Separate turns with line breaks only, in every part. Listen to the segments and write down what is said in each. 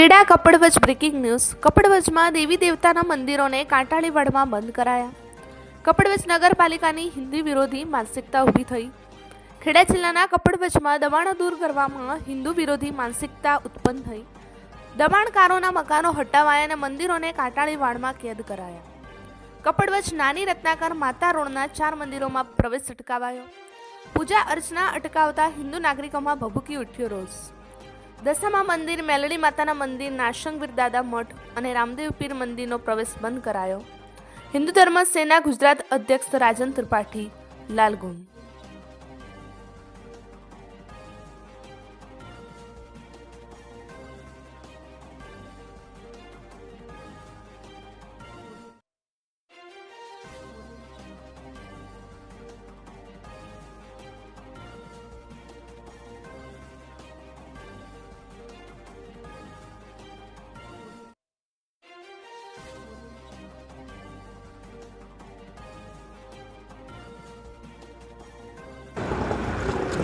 Kheda Kapadvanj breaking news. કપડવજમાં દેવી દેવતાના મંદિરોને કાંટાળીવાડમાં બંધ કરાયા. કપડવજ નગરપાલિકાની હિન્દી વિરોધી માનસિકતા ઊભી થઈ. ખેડા જિલ્લાના કપડવજમાં દબાણો દૂર કરવામાં હિન્દુ વિરોધી માનસિકતા ઉત્પન્ન થઈ. દબાણકારોના મકાનો હટાવાયા અને મંદિરોને કાંટાળીવાડમાં કેદ કરાયા. કપડવજ નાની રત્નાકર માતા રોડના ચાર મંદિરોમાં પ્રવેશ અટકાવાયો. પૂજા અર્ચના અટકાવતા હિન્દુ નાગરિકોમાં ભભૂકી ઉઠ્યો રોષ. દશામા મંદિર મેલડી માતાના મંદિર નાશંગવીર દાદા મઠ અને રામદેવ પીર મંદિરનો પ્રવેશ બંધ કરાયો. હિન્દુ ધર્મ સેના ગુજરાત અધ્યક્ષ રાજન ત્રિપાઠી, લાલગુમ.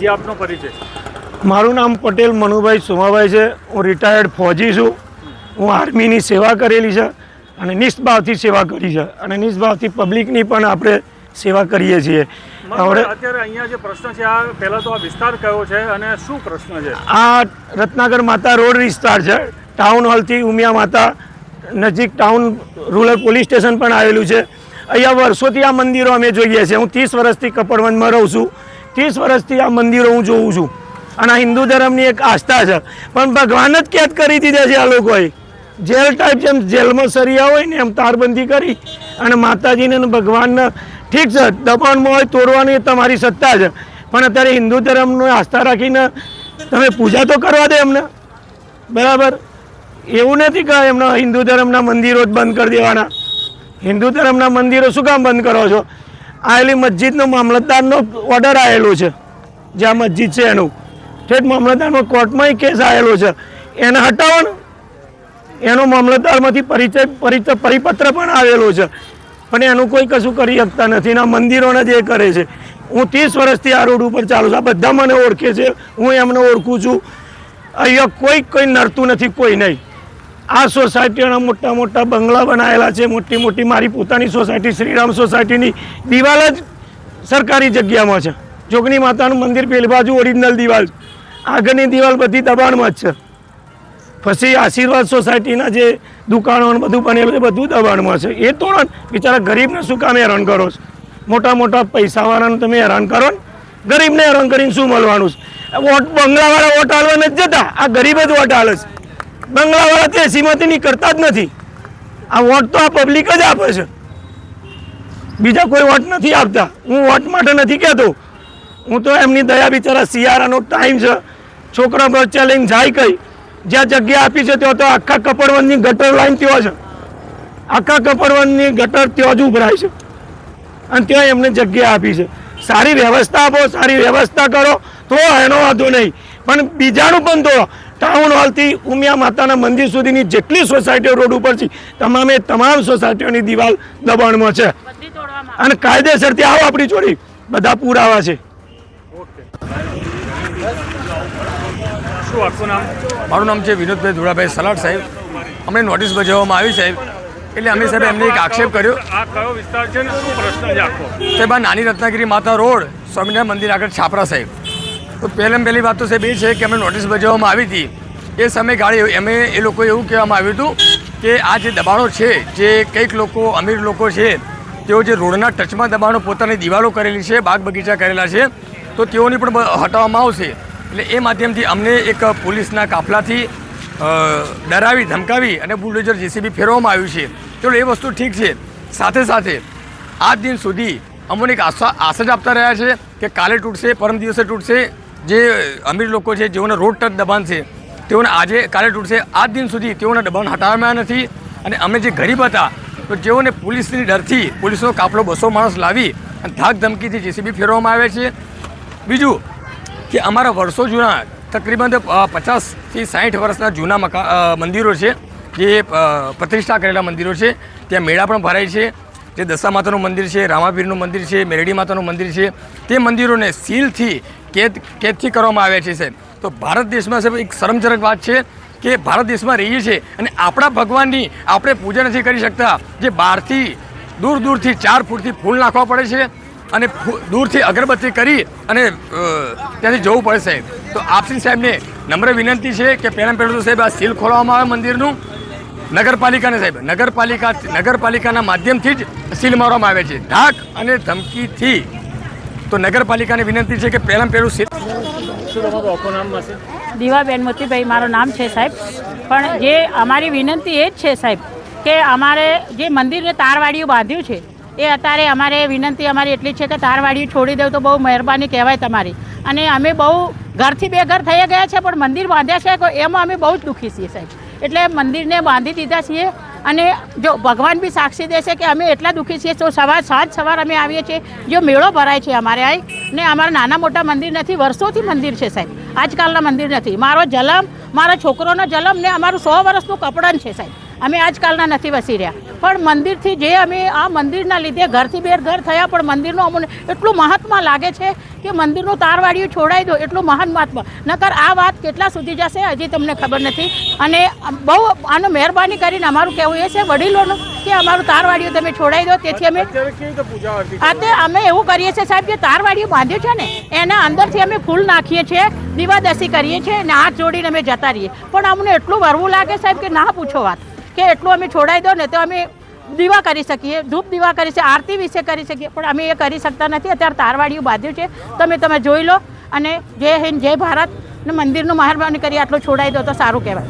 જે આપનો પરિચય?
મારું નામ પટેલ મનુભાઈ સોમાભાઈ છે. હું રિટાયર્ડ ફોજી છું. હું આર્મીની સેવા કરેલી છે અને નિષ્ભાવથી સેવા કરી છે. અને નિષ્ભાવથી પબ્લિકની પણ આપણે સેવા કરીએ છીએ. આપણે
અત્યારે અહીંયા જે પ્રશ્ન છે આ પહેલાં તો આ વિસ્તાર કયો છે અને શું પ્રશ્ન છે?
આ રત્નાગર માતા રોડ વિસ્તાર છે. ટાઉન હોલથી ઉમિયા માતા નજીક ટાઉન રૂરલ પોલીસ સ્ટેશન પણ આવેલું છે. અહીંયા વર્ષોથી આ મંદિરો અમે જોઈએ છીએ. હું ત્રીસ વર્ષથી કપડવંજમાં રહું છું. ત્રીસ વર્ષથી આ મંદિરો હું જોઉં છું. અને આ હિન્દુ ધર્મની એક આસ્થા છે. પણ ભગવાન જ કેદ કરી દીધા છે આ લોકોએ. જેલ ટાઈપ જેમ જેલમાં સરિયા હોય ને એમ તારબંધી કરી અને માતાજીને ભગવાનને ઠીક છે, દબાણમાં હોય તોડવાની તમારી સત્તા છે. પણ અત્યારે હિન્દુ ધર્મનો આસ્થા રાખીને તમે પૂજા તો કરવા દે એમને. બરાબર? એવું નથી કે એમના હિન્દુ ધર્મના મંદિરો જ બંધ કરી દેવાના. હિન્દુ ધર્મના મંદિરો શું કામ બંધ કરો છો? આવેલી મસ્જિદનો મામલતદારનો ઓર્ડર આવેલો છે. જ્યાં મસ્જિદ છે એનું. ઠેઠ મામલતદારનો કોર્ટમાંય કેસ આવેલો છે. એને હટાવો ને એનો મામલતદારમાંથી પરિચય પરિચય, પરિપત્ર પણ આવેલો છે. પણ એનું કોઈ કશું કરી શકતા નથી ને મંદિરોને જ કરે છે. હું ત્રીસ વર્ષથી આ રોડ ઉપર ચાલું છું. આ બધા મને ઓળખે છે. હું એમને ઓળખું છું. અહીંયા કોઈ કોઈ નડતું નથી, કોઈ નહીં. આ સોસાયટીઓના મોટા મોટા બંગલા બનાવેલા છે. મોટી મોટી મારી પોતાની સોસાયટી, શ્રીરામ સોસાયટીની દિવાલ જ સરકારી જગ્યામાં છે. જોગણી માતાનું મંદિર પેલી બાજુ ઓરિજિનલ દિવાલ. આગળની દિવાલ બધી દબાણમાં જ છે. પછી આશીર્વાદ સોસાયટીના જે દુકાનો બધું બનેલું છે, બધું દબાણમાં છે. એ તોડો બિચારા ગરીબને શું કામ હેરાન કરો છો? મોટા મોટા પૈસાવાળાને તમે હેરાન કરો ને? ગરીબને હેરાન કરીને શું મળવાનું છે? બંગલાવાળા વોટ હાલવા નથી જતા. આ ગરીબ જ વોટ હાલે છે. બંગલાવાળા તે શ્રીમતીની કરતા જ નથી. આ વોટ તો આ પબ્લિક જ આપે છે. બીજા કોઈ વોટ નથી આપતા. હું વોટ માટે નથી કહેતો. હું તો એમની દયા બિચારા શિયાળાનો ટાઈમ છે. છોકરા બચ્ચા લઈને જાય કઈ. જ્યાં જગ્યા આપી છે ત્યાં તો આખા કપડવનની ગટર લાઈન ત્યાં છે. આખા કપડવનની ગટર ત્યાં જ ઉભરાય છે. અને ત્યાં એમને જગ્યા આપી છે. સારી વ્યવસ્થા આપો, સારી વ્યવસ્થા કરો. તો એનો વાંધો નહીં. પણ બીજાનું પણ તો ટાઉન હોલથી ઉમિયા માતાના મંદિર સુધીની જેટલી સોસાયટીઓ રોડ ઉપર છે તમામે તમામ સોસાયટીઓની દિવાલ દબાણમાં છે. અને કાયદેસરથી આવો આપણી ચોરી બધા પુરાવા છે.
ઓકે શું આખું નામ?
મારું નામ છે વિનોદભાઈ ધુળાભાઈ સલાટ સાહેબ. અમને નોટિસ બજાવવામાં આવી સાહેબ. એટલે અમે સાહેબ એમને એક આક્ષેપ કર્યો.
આ કયો વિસ્તાર છે ને? શું પ્રશ્ન છે આખો?
સાહેબ આ નાની રત્નાગીરી માતા રોડ સ્વામિનારાયણ મંદિર આગળ છાપરા સાહેબ. તો પહેલાં પહેલી વાત તો સાહેબ એ છે કે અમે નોટિસ બજાવવામાં આવી હતી. એ સમય ગાળી અમે એ લોકો એવું કહેવામાં આવ્યું હતું કે આ જે દબાણો છે, જે કંઈક લોકો, અમીર લોકો છે, તેઓ જે રોડના ટચમાં દબાણો પોતાની દિવાલો કરેલી છે, બાગ બગીચા કરેલા છે, તો તેઓની પણ હટાવવામાં આવશે. એટલે એ માધ્યમથી અમને એક પોલીસના કાફલાથી ડરાવી, ધમકાવી અને બુલડોઝર જેસીબી ફેરવવામાં આવ્યું છે. ચલો, એ વસ્તુ ઠીક છે. સાથે સાથે, આજ દિન સુધી અમને એક આશા આશા જ આપતા રહ્યા છે કે કાલે તૂટશે, પરમ દિવસે તૂટશે જે અમીર લોકો છે, જેઓને રોડ ટચ દબાણ છે, તેઓને આજે કાલે તૂટશે. આજ દિન સુધી તેઓના દબાણ હટાવવામાં નથી. અને અમે જે ગરીબ હતા, તો જેઓને પોલીસની ડરથી પોલીસનો કાફલો બસો માણસ લાવી અને ધાક ધમકીથી જેસીબી ફેરવવામાં આવે છે. બીજું કે અમારા વર્ષો જૂના, તકરીબન પચાસથી સાઠ વર્ષના જૂના મકા મંદિરો છે, જે પ્રતિષ્ઠા કરેલા મંદિરો છે. ત્યાં મેળા પણ ભરાય છે. જે દશા માતાનું મંદિર છે, રામાપીરનું મંદિર છે, મેરડી માતાનું મંદિર છે. તે મંદિરોને સીલથી કેદ કેદથી કરવામાં આવ્યા છે સાહેબ? તો ભારત દેશમાં સાહેબ એક શરમજનક વાત છે કે ભારત દેશમાં રહીએ છીએ અને આપણા ભગવાનની આપણે પૂજા નથી કરી શકતા, જે બહારથી, દૂર દૂરથી, ચાર ફૂટથી ફૂલ નાખવા પડે છે અને દૂરથી અગરબત્તી કરી અને ત્યાંથી જવું પડે સાહેબ. તો આપસી સાહેબને નમ્ર વિનંતી છે કે પહેલાં પહેલું તો સાહેબ આ સીલ ખોલવામાં આવે મંદિરનું. નગરપાલિકાને સાહેબ, નગરપાલિકા, નગરપાલિકાના માધ્યમથી જ સીલ મારવામાં આવે છે. ઢાક અને ધમકીથી તો નગરપાલિકાને વિનંતી છે કે પહેલાં પહેલું
હશે
દીવાબેન મોતીભાઈ મારું નામ છે સાહેબ. પણ જે અમારી વિનંતી એ જ છે સાહેબ, કે અમારે જે મંદિરે તારવાડીયું બાંધ્યું છે, એ અત્યારે અમારે વિનંતી અમારી એટલી છે કે તારવાડીયું છોડી દઉં તો બહુ મહેરબાની કહેવાય તમારી. અને અમે બહુ ઘરથી બે ઘર થઈ ગયા છે, પણ મંદિર બાંધ્યા છે એમાં અમે બહુ જ દુઃખી છીએ સાહેબ. એટલે મંદિરને બાંધી દીધા છીએ અને જો ભગવાન બી સાક્ષી દેશે કે અમે એટલા દુઃખી છીએ, તો સવાર સાંજ સવાર અમે આવીએ છીએ. જો મેળો ભરાય છે અમારે અહીં ને અમારા નાના મોટા મંદિર નથી, વર્ષોથી મંદિર છે સાહેબ. આજકાલના મંદિર નથી. મારો જલમ, મારા છોકરોનો જલમ ને અમારું સો વર્ષનું કપડાં છે સાહેબ. અમે આજકાલના નથી વસી રહ્યા. પણ મંદિરથી જે અમે આ મંદિરના લીધે ઘરથી બેર ઘર થયા પણ મંદિરનું અમને એટલું મહાત્મા લાગે છે કે મંદિરનું તારવાડિયું છોડાઈ દો એટલું મહાન મહાત્મા. નકર આ વાત કેટલા સુધી જશે હજી તમને ખબર નથી. અને બહુ આનો મહેરબાની કરીને અમારું કહેવું એ છે વડીલોનું કે અમારું તારવાડિયું તમે છોડાઈ દો તેથી અમે
અત્યારે
અમે એવું કરીએ છીએ સાહેબ જે તારવાડિયું બાંધ્યું છે ને એના અંદરથી અમે ફૂલ નાખીએ છીએ દીવાદસી કરીએ છીએ અને હાથ જોડીને અમે જતા રહીએ. પણ અમને એટલું વરવું લાગે સાહેબ કે ના પૂછો વાત. કે એટલું અમે છોડાઈ દો ને તો અમે દીવા કરી શકીએ, ધૂપ દીવા કરી શકીએ, આરતી વિશે કરી શકીએ. પણ અમે એ કરી શકતા નથી. અત્યારે તારવાડીયું બાંધ્યું છે. તમે તમે જોઈ લો અને જય હિન્દ, જય ભારત. મંદિરનું મહેરબાની કરી આટલું છોડાઈ દો તો સારું કહેવાય.